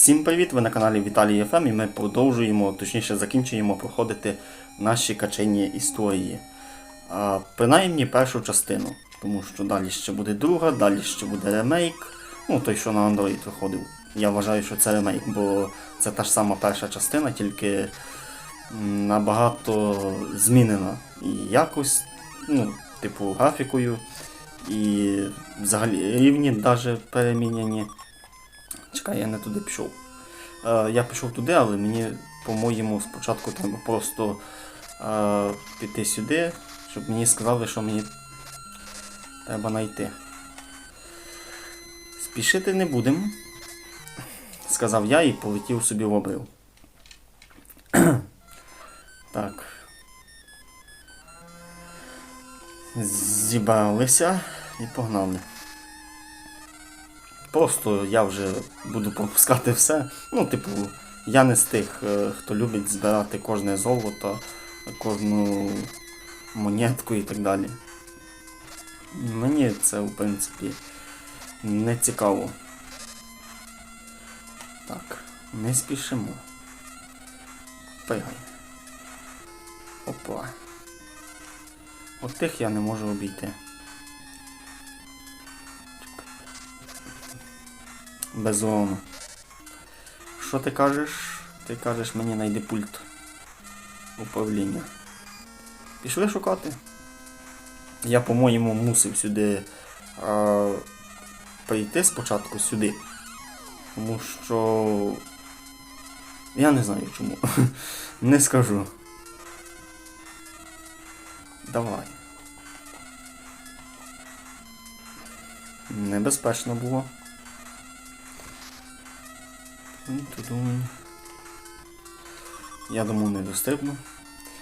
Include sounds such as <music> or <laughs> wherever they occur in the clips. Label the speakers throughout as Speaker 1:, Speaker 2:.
Speaker 1: Всім привіт! Ви на каналі Віталій ФМ і ми продовжуємо, точніше закінчуємо проходити наші качені історії. А, принаймні першу частину, тому що далі ще буде друга, далі ще буде ремейк. Ну, той, що на Android виходив. Я вважаю, що це ремейк, бо це та ж сама перша частина, тільки набагато змінена. І якось, ну, типу, графікою, і взагалі рівні навіть переміняні. Чекай, я не туди пішов. Е, я пішов туди, але мені, по-моєму, спочатку треба просто е, піти сюди, щоб мені сказали, що мені треба знайти. Спішити не будемо, сказав я і полетів собі в обрив. <clears throat> так. Зібралися і погнали. Просто я вже буду пропускати все. Ну, типу, я не з тих, е, хто любить збирати кожне золото, кожну монетку і так далі. Мені це, в принципі, не цікаво. Так, не спішимо. Пригай. Опа. От тих я не можу обійти. Без урону. Що ти кажеш? Ти кажеш мені знайди пульт управління. Пішли шукати. Я, по-моєму, мусив сюди а, прийти спочатку сюди. Тому що. Я не знаю чому. <laughs> не скажу. Давай. Небезпечно було. Тудунь. Я думаю, не достигну.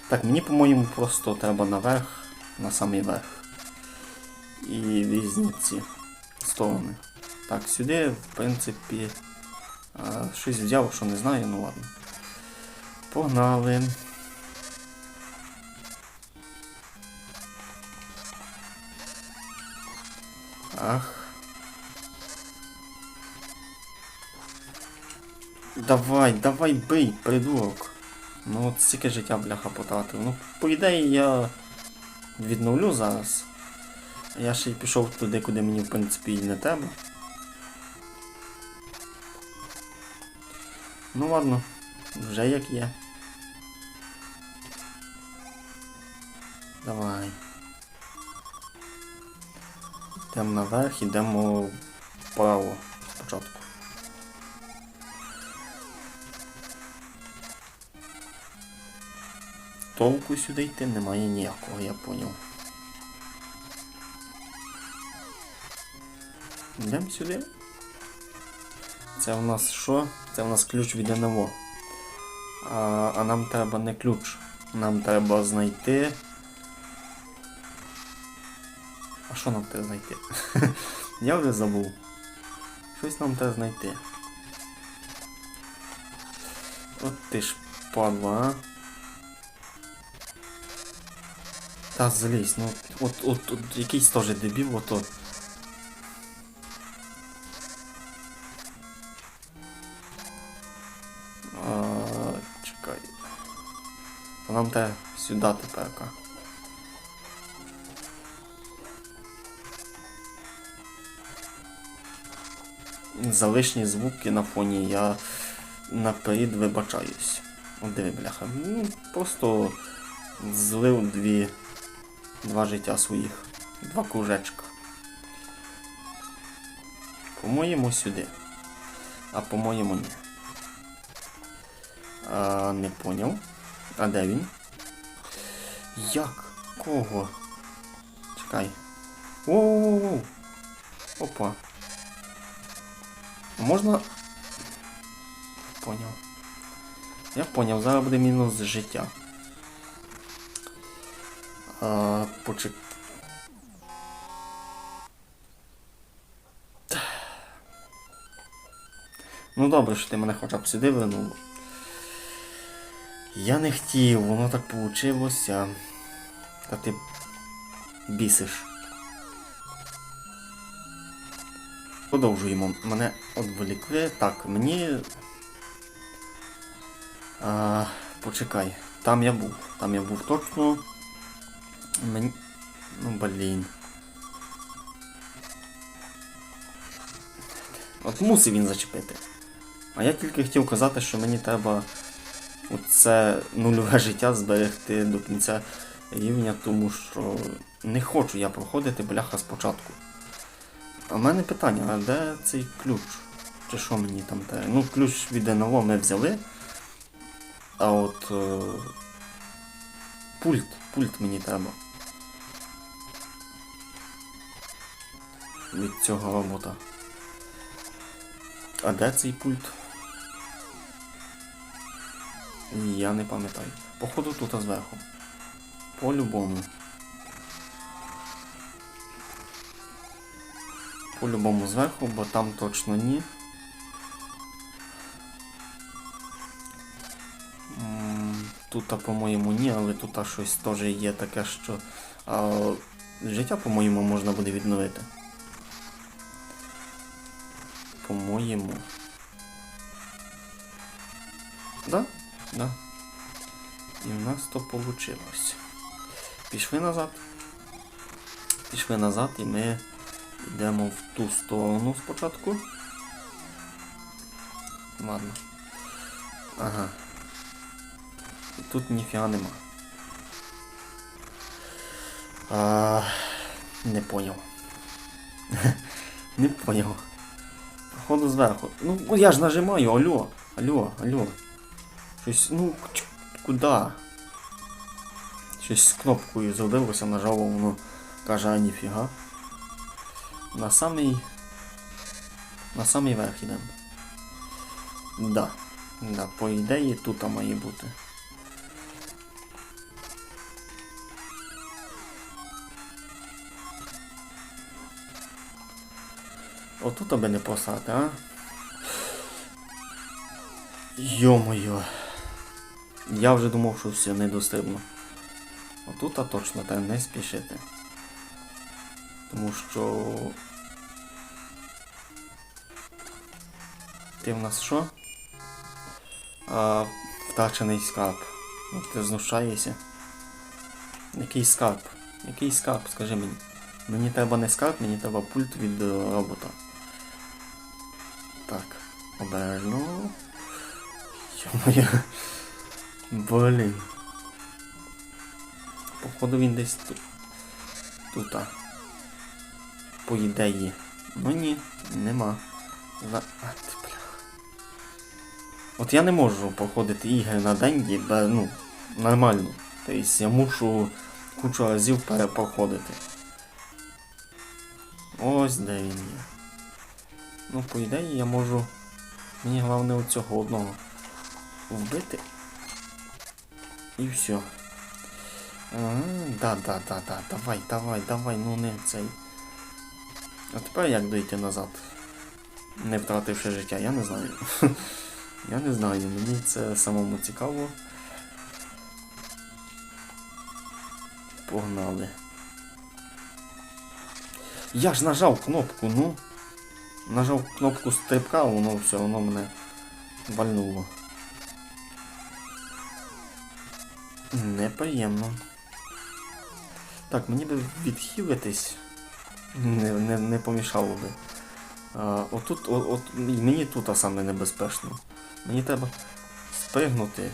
Speaker 1: Так, мені, по-моєму, просто треба наверх, на самий верх. І різні ці сторони. Так, сюди, в принципі, щось взяв, що не знаю, ну ладно. Погнали. Ах. Давай, давай бий, придурок. Ну от стільки життя бляха потратив. Ну, по ідеї я відновлю зараз. Я ще й пішов туди, куди мені в принципі і не треба. Ну ладно, вже як є. Давай. Йдемо наверх, йдемо вправо Толку сюди йти немає ніякого, я поняв. Йдемо сюди. Це у нас що? Це у нас ключ від НМО. А, а нам треба не ключ. Нам треба знайти. А що нам треба знайти? <laughs> Я вже забув. Щось нам треба знайти. От ти ж падла, а. Та злізь, ну от, от, от якийсь теж дебіл, ото. А, чекай. А нам те сюди тепер. За лишні звуки на фоні я наперед вибачаюсь. От диви, бляха. Ну, просто злив дві два життя своїх. Два кружечка. По-моєму сюди. А по-моєму ні. А, не поняв. А де він? Як? Кого? Чекай. Воу-воу-воу. Опа. Можна. Поняв. Я поняв, зараз буде мінус життя. А, почек... Ну добре, що ти мене хоча б сюди вернув. Я не хотів, воно так получилося. Та ти бісиш. Продовжуємо. Мене відволікли. Так, мені А, почекай, там я був. Там я був точно. Мені. Ну блін. От мусив він зачепити. А я тільки хотів казати, що мені треба оце нульове <laughs> життя зберегти до кінця рівня, тому що не хочу я проходити бляха спочатку. А в мене питання, а де цей ключ? Чи що мені там треба? Ну, ключ від НЛО ми взяли. А от е, пульт, пульт мені треба. Від цього робота. А де цей пульт? Я не пам'ятаю. Походу тут зверху. По-любому. По-любому зверху, бо там точно ні. Тут, по-моєму, ні, але тут щось теж є таке, що а, життя, по-моєму, можна буде відновити. По-моєму. Да? Да. І в нас то вийшло. Пішли назад. Пішли назад і ми йдемо в ту сторону спочатку. Ладно. Ага. І тут ніфіга нема. А, не поняв. <laughs> не поняв. Походу зверху. Ну я ж нажимаю, алло, алло, алло. Щось, ну, куди? Щось з кнопкою зробилося, нажав, воно каже, а ніфіга. На самий. На самий верх ідемо. Да. Да, по ідеї тут має бути. Отут аби не посати, а? Йо-моє. Я вже думав, що все недостигно. Отут а точно треба не спішити. Тому що. Ти в нас що? А, втрачений скарб. Ну, ти знущаєшся. Який скарб? Який скарб, скажи мені. Мені треба не скарб, мені треба пульт від е, робота. Так, обережно. Йо-моє. Блін. Походу він десь тут. Тут. По ідеї. Ну ні, нема. За... А, ти бля. От я не можу проходити ігри на деньги, бе, ну, нормально. Тобто я мушу кучу разів перепроходити. Ось де він є. Ну, по ідеї я можу. Мені головне оцього одного вбити. І все. Ага, да, да, да, да, давай, давай, давай, ну не цей. А тепер як дойти назад? Не втративши життя, я не знаю. <laughs> я не знаю, мені це самому цікаво. Погнали. Я ж нажав кнопку, ну. Нажав кнопку стрибка, воно все, воно мене вальнуло. Неприємно. Так, мені би відхилитись не, не, не помішало би. А, отут, о, от, мені тут саме небезпечно. Мені треба спригнути,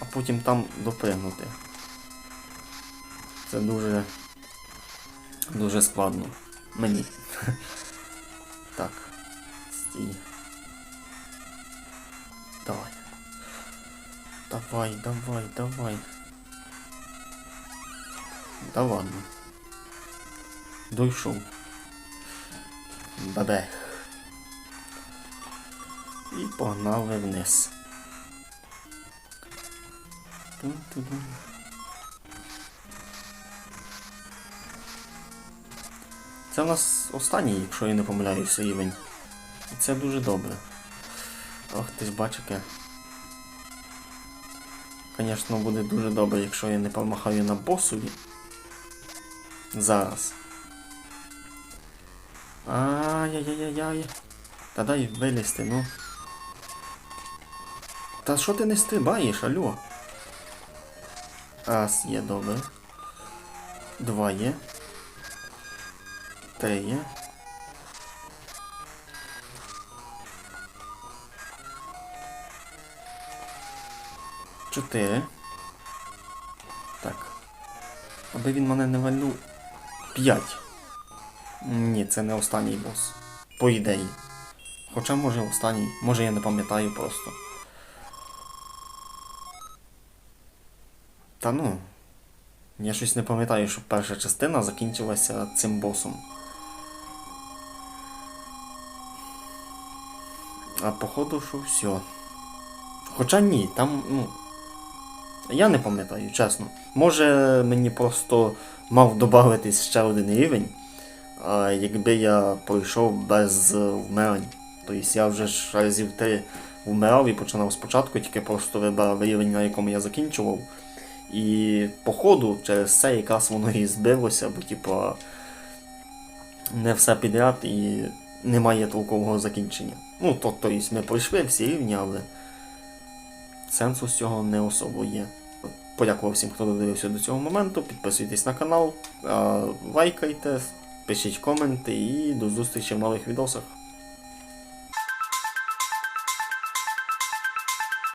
Speaker 1: а потім там допригнути. Це дуже дуже складно. Мені. Так. Стій. Давай. Давай, давай, давай. Да ладно. Дойшов. Бабех. І погнали вниз. Тун-тун-тун. Це в нас останній, якщо я не помиляюся, рівень. І це дуже добре. Ох, ти ж бач, яке. Звісно, буде дуже добре, якщо я не помахаю на босові. Зараз. Ай-яй-яй-яй. Та дай вилізти, ну. Та що ти не стрибаєш, алло? Раз є, добре. Два є. Три є. Чотири. Так. Аби він мене не вальнув. П'ять. Ні, це не останній бос. По ідеї. Хоча може останній, може я не пам'ятаю просто. Та ну. Я щось не пам'ятаю, що перша частина закінчилася цим босом. А походу, що все. Хоча ні, там, ну. Я не пам'ятаю, чесно. Може мені просто мав додатись ще один рівень, якби я пройшов без вмирань. Тобто я вже ж разів три вмирав і починав спочатку, тільки просто вибирав рівень, на якому я закінчував. І по ходу через це якраз воно і збилося, бо типа не все підряд і немає толкового закінчення. Ну, то, тобто ми пройшли всі рівні, але сенсу з цього не особо є. Подякував всім, хто додивився до цього моменту. Підписуйтесь на канал, лайкайте, пишіть коменти і до зустрічі в нових відосах.